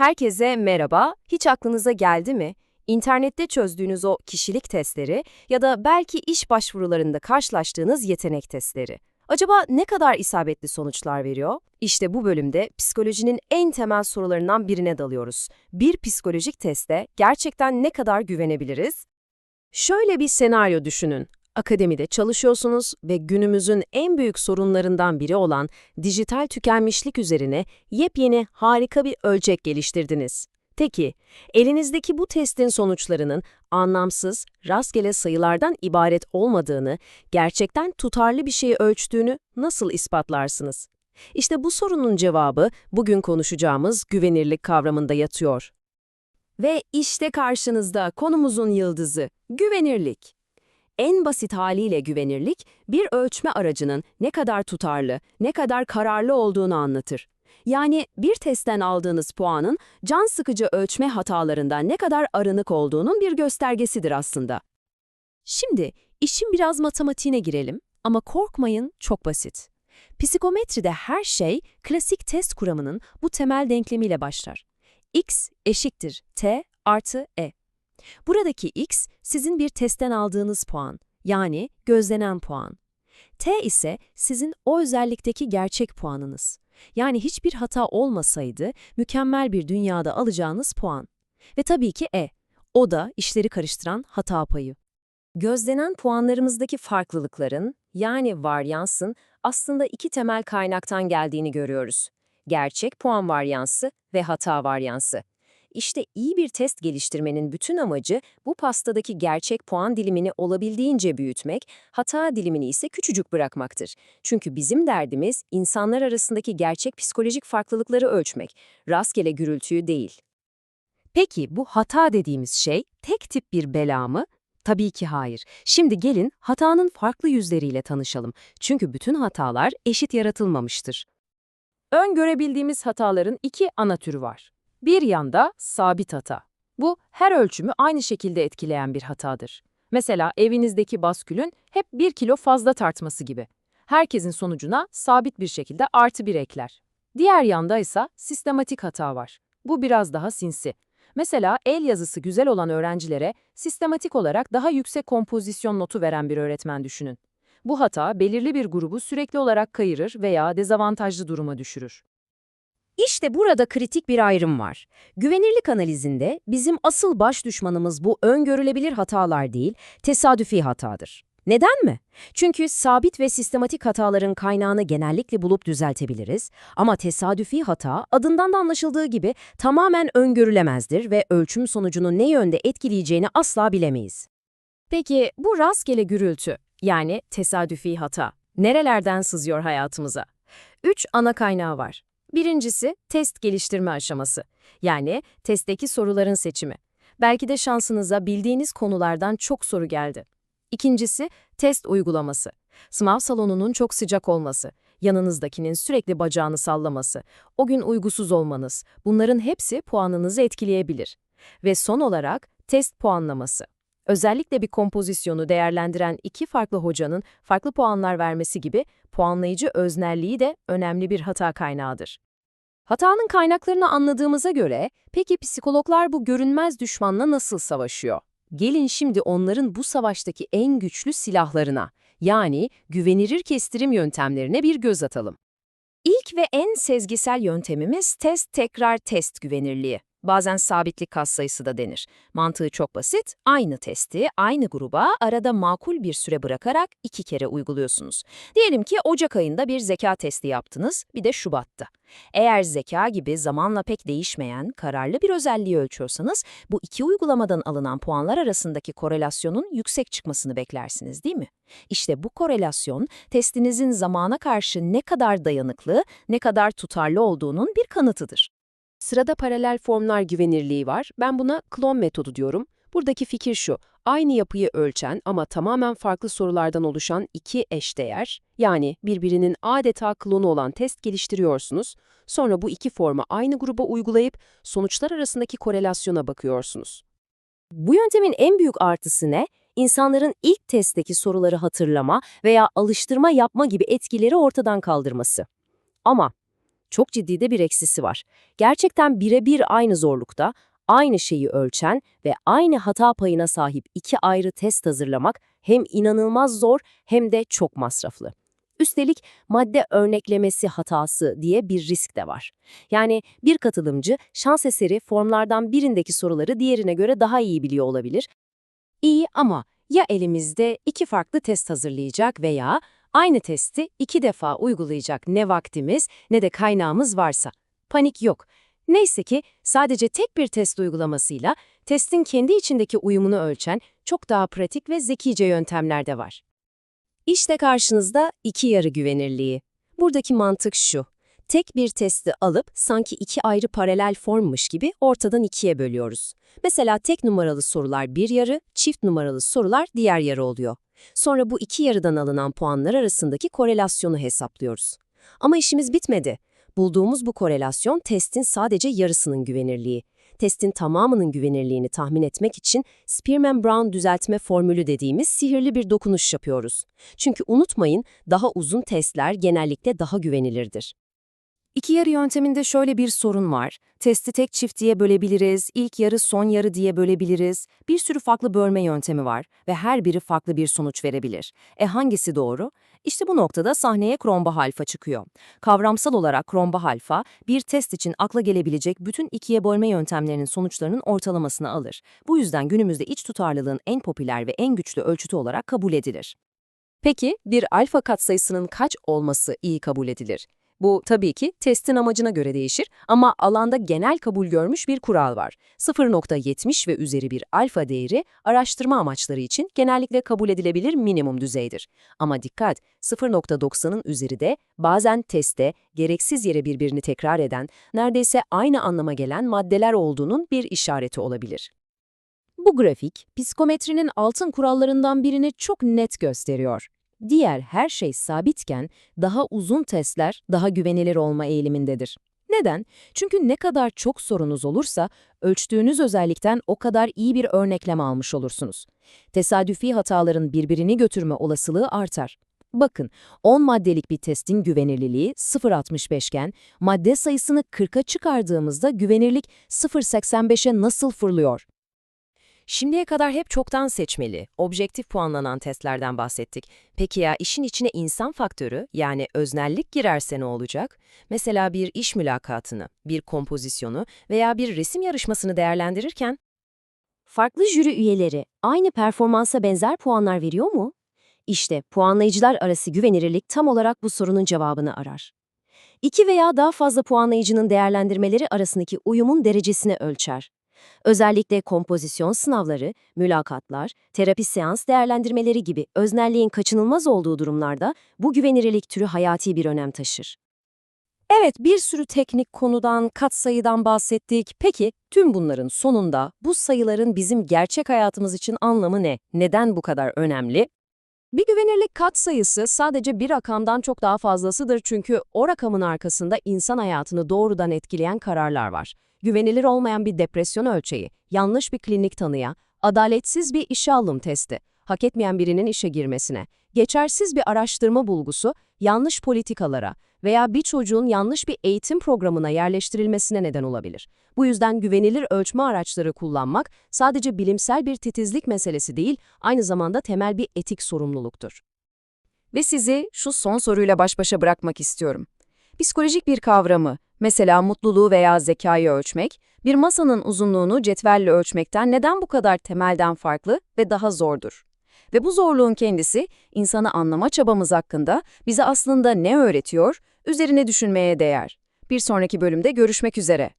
Herkese merhaba. Hiç aklınıza geldi mi? İnternette çözdüğünüz o kişilik testleri ya da belki iş başvurularında karşılaştığınız yetenek testleri. Acaba ne kadar isabetli sonuçlar veriyor? İşte bu bölümde psikolojinin en temel sorularından birine dalıyoruz. Bir psikolojik teste gerçekten ne kadar güvenebiliriz? Şöyle bir senaryo düşünün. Akademide çalışıyorsunuz ve günümüzün en büyük sorunlarından biri olan dijital tükenmişlik üzerine yepyeni harika bir ölçek geliştirdiniz. Peki, elinizdeki bu testin sonuçlarının anlamsız, rastgele sayılardan ibaret olmadığını, gerçekten tutarlı bir şeyi ölçtüğünü nasıl ispatlarsınız? İşte bu sorunun cevabı bugün konuşacağımız güvenirlik kavramında yatıyor. Ve işte karşınızda konumuzun yıldızı, güvenirlik. En basit haliyle güvenirlik, bir ölçme aracının ne kadar tutarlı, ne kadar kararlı olduğunu anlatır. Yani bir testten aldığınız puanın can sıkıcı ölçme hatalarından ne kadar arınık olduğunun bir göstergesidir aslında. Şimdi işin biraz matematiğine girelim ama korkmayın çok basit. Psikometride her şey klasik test kuramının bu temel denklemiyle başlar. x eşittir t artı e. Buradaki x sizin bir testten aldığınız puan, yani gözlenen puan. T ise sizin o özellikteki gerçek puanınız. Yani hiçbir hata olmasaydı mükemmel bir dünyada alacağınız puan. Ve tabii ki E. O da işleri karıştıran hata payı. Gözlenen puanlarımızdaki farklılıkların, yani varyansın aslında iki temel kaynaktan geldiğini görüyoruz. Gerçek puan varyansı ve hata varyansı. İşte iyi bir test geliştirmenin bütün amacı bu pastadaki gerçek puan dilimini olabildiğince büyütmek, hata dilimini ise küçücük bırakmaktır. Çünkü bizim derdimiz insanlar arasındaki gerçek psikolojik farklılıkları ölçmek, rastgele gürültüyü değil. Peki bu hata dediğimiz şey tek tip bir bela mı? Tabii ki hayır. Şimdi gelin hatanın farklı yüzleriyle tanışalım. Çünkü bütün hatalar eşit yaratılmamıştır. Öngörebildiğimiz hataların iki ana türü var. Bir yanda sabit hata. Bu her ölçümü aynı şekilde etkileyen bir hatadır. Mesela evinizdeki baskülün hep bir kilo fazla tartması gibi. Herkesin sonucuna sabit bir şekilde artı bir ekler. Diğer yanda ise sistematik hata var. Bu biraz daha sinsi. Mesela el yazısı güzel olan öğrencilere sistematik olarak daha yüksek kompozisyon notu veren bir öğretmen düşünün. Bu hata belirli bir grubu sürekli olarak kayırır veya dezavantajlı duruma düşürür. İşte burada kritik bir ayrım var. Güvenirlik analizinde bizim asıl baş düşmanımız bu öngörülebilir hatalar değil, tesadüfi hatadır. Neden mi? Çünkü sabit ve sistematik hataların kaynağını genellikle bulup düzeltebiliriz ama tesadüfi hata adından da anlaşıldığı gibi tamamen öngörülemezdir ve ölçüm sonucunu ne yönde etkileyeceğini asla bilemeyiz. Peki bu rastgele gürültü yani tesadüfi hata nerelerden sızıyor hayatımıza? Üç ana kaynağı var. Birincisi test geliştirme aşaması. Yani testteki soruların seçimi. Belki de şansınıza bildiğiniz konulardan çok soru geldi. İkincisi test uygulaması. Sınav salonunun çok sıcak olması, yanınızdakinin sürekli bacağını sallaması, o gün uygusuz olmanız, bunların hepsi puanınızı etkileyebilir. Ve son olarak test puanlaması. Özellikle bir kompozisyonu değerlendiren iki farklı hocanın farklı puanlar vermesi gibi puanlayıcı öznelliği de önemli bir hata kaynağıdır. Hatanın kaynaklarını anladığımıza göre, peki psikologlar bu görünmez düşmanla nasıl savaşıyor? Gelin şimdi onların bu savaştaki en güçlü silahlarına, yani güvenilir kestirim yöntemlerine bir göz atalım. İlk ve en sezgisel yöntemimiz test tekrar test güvenirliği. Bazen sabitlik katsayısı da denir. Mantığı çok basit. Aynı testi aynı gruba arada makul bir süre bırakarak iki kere uyguluyorsunuz. Diyelim ki Ocak ayında bir zeka testi yaptınız, bir de Şubat'ta. Eğer zeka gibi zamanla pek değişmeyen, kararlı bir özelliği ölçüyorsanız, bu iki uygulamadan alınan puanlar arasındaki korelasyonun yüksek çıkmasını beklersiniz değil mi? İşte bu korelasyon, testinizin zamana karşı ne kadar dayanıklı, ne kadar tutarlı olduğunun bir kanıtıdır. Sırada paralel formlar güvenirliği var. Ben buna klon metodu diyorum. Buradaki fikir şu, aynı yapıyı ölçen ama tamamen farklı sorulardan oluşan iki eşdeğer, yani birbirinin adeta klonu olan test geliştiriyorsunuz, sonra bu iki formu aynı gruba uygulayıp sonuçlar arasındaki korelasyona bakıyorsunuz. Bu yöntemin en büyük artısı ne? İnsanların ilk testteki soruları hatırlama veya alıştırma yapma gibi etkileri ortadan kaldırması. Ama çok ciddi de bir eksisi var. Gerçekten birebir aynı zorlukta, aynı şeyi ölçen ve aynı hata payına sahip iki ayrı test hazırlamak hem inanılmaz zor hem de çok masraflı. Üstelik madde örneklemesi hatası diye bir risk de var. Yani bir katılımcı şans eseri formlardan birindeki soruları diğerine göre daha iyi biliyor olabilir. İyi ama ya elimizde iki farklı test hazırlayacak veya aynı testi iki defa uygulayacak ne vaktimiz ne de kaynağımız varsa. Panik yok. Neyse ki sadece tek bir test uygulamasıyla testin kendi içindeki uyumunu ölçen çok daha pratik ve zekice yöntemler de var. İşte karşınızda iki yarı güvenirliği. Buradaki mantık şu. Tek bir testi alıp sanki iki ayrı paralel formmuş gibi ortadan ikiye bölüyoruz. Mesela tek numaralı sorular bir yarı, çift numaralı sorular diğer yarı oluyor. Sonra bu iki yarıdan alınan puanlar arasındaki korelasyonu hesaplıyoruz. Ama işimiz bitmedi. Bulduğumuz bu korelasyon testin sadece yarısının güvenirliği. Testin tamamının güvenirliğini tahmin etmek için Spearman-Brown düzeltme formülü dediğimiz sihirli bir dokunuş yapıyoruz. Çünkü unutmayın, daha uzun testler genellikle daha güvenilirdir. İki yarı yönteminde şöyle bir sorun var. Testi tek çift diye bölebiliriz, ilk yarı son yarı diye bölebiliriz. Bir sürü farklı bölme yöntemi var ve her biri farklı bir sonuç verebilir. E hangisi doğru? İşte bu noktada sahneye Kromba alfa çıkıyor. Kavramsal olarak Kromba alfa, bir test için akla gelebilecek bütün ikiye bölme yöntemlerinin sonuçlarının ortalamasını alır. Bu yüzden günümüzde iç tutarlılığın en popüler ve en güçlü ölçütü olarak kabul edilir. Peki bir alfa katsayısının kaç olması iyi kabul edilir? Bu tabii ki testin amacına göre değişir ama alanda genel kabul görmüş bir kural var. 0.70 ve üzeri bir alfa değeri araştırma amaçları için genellikle kabul edilebilir minimum düzeydir. Ama dikkat, 0.90'ın üzeri de bazen testte gereksiz yere birbirini tekrar eden, neredeyse aynı anlama gelen maddeler olduğunun bir işareti olabilir. Bu grafik, psikometrinin altın kurallarından birini çok net gösteriyor. Diğer her şey sabitken daha uzun testler daha güvenilir olma eğilimindedir. Neden? Çünkü ne kadar çok sorunuz olursa ölçtüğünüz özellikten o kadar iyi bir örneklem almış olursunuz. Tesadüfi hataların birbirini götürme olasılığı artar. Bakın, 10 maddelik bir testin güvenilirliği 0.65 iken madde sayısını 40'a çıkardığımızda güvenirlik 0.85'e nasıl fırlıyor? Şimdiye kadar hep çoktan seçmeli, objektif puanlanan testlerden bahsettik. Peki ya işin içine insan faktörü, yani öznellik girerse ne olacak? Mesela bir iş mülakatını, bir kompozisyonu veya bir resim yarışmasını değerlendirirken? Farklı jüri üyeleri aynı performansa benzer puanlar veriyor mu? İşte puanlayıcılar arası güvenilirlik tam olarak bu sorunun cevabını arar. İki veya daha fazla puanlayıcının değerlendirmeleri arasındaki uyumun derecesini ölçer. Özellikle kompozisyon sınavları, mülakatlar, terapi seans değerlendirmeleri gibi öznelliğin kaçınılmaz olduğu durumlarda bu güvenilirlik türü hayati bir önem taşır. Evet, bir sürü teknik konudan, katsayıdan bahsettik. Peki, tüm bunların sonunda bu sayıların bizim gerçek hayatımız için anlamı ne? Neden bu kadar önemli? Bir güvenirlik katsayısı sadece bir rakamdan çok daha fazlasıdır çünkü o rakamın arkasında insan hayatını doğrudan etkileyen kararlar var güvenilir olmayan bir depresyon ölçeği, yanlış bir klinik tanıya, adaletsiz bir işe alım testi, hak etmeyen birinin işe girmesine, geçersiz bir araştırma bulgusu, yanlış politikalara veya bir çocuğun yanlış bir eğitim programına yerleştirilmesine neden olabilir. Bu yüzden güvenilir ölçme araçları kullanmak sadece bilimsel bir titizlik meselesi değil, aynı zamanda temel bir etik sorumluluktur. Ve sizi şu son soruyla baş başa bırakmak istiyorum. Psikolojik bir kavramı, mesela mutluluğu veya zekayı ölçmek, bir masanın uzunluğunu cetvelle ölçmekten neden bu kadar temelden farklı ve daha zordur? Ve bu zorluğun kendisi, insanı anlama çabamız hakkında bize aslında ne öğretiyor, üzerine düşünmeye değer. Bir sonraki bölümde görüşmek üzere.